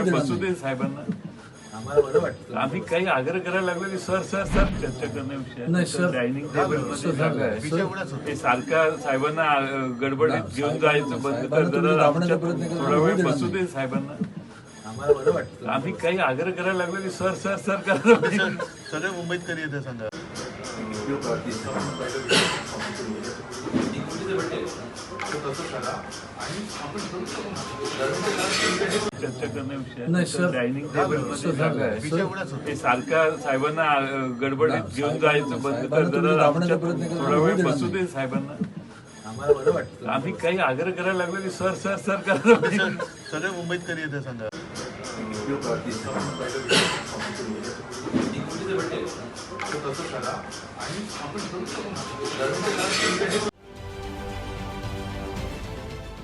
वेळ देणार बसू नाही. दे साहेबांना. आम्हाला बरं वाटतं आम्ही काही आग्रह करायला लागलो की सर सर सर चर्चा करण्याविषयी नाही, सर. डायनिंग टेबल सर, जागा आहे सर, ते सारख्या साहेबांना गडबडीत घेऊन जायचं बंद कर साहेबांना तुम्ही जरा दाबण्याचा आमच्या प्रयत्न करा, थोडा होऊ वेळ देणार बसू. दे साहेबांना. आम्हाला बरं वाटतं आम्ही काही आग्रह करायला लागलो की सर सर सर करा सगळे मुंबईत कधी येते सांगा? चर्चा करण्याविषयी. डायनिंग टेबल सर, जागा आहे. ते सारख्या साहेबांना गडबडीत घेऊन जायचं बंद. कर आमच्या करा, थोडा वेळ बसू. दे साहेबांना. आम्ही काही आग्रह करायला लागलो की सर सर सर करा. सगळे मुंबईत कधी येते सांगा.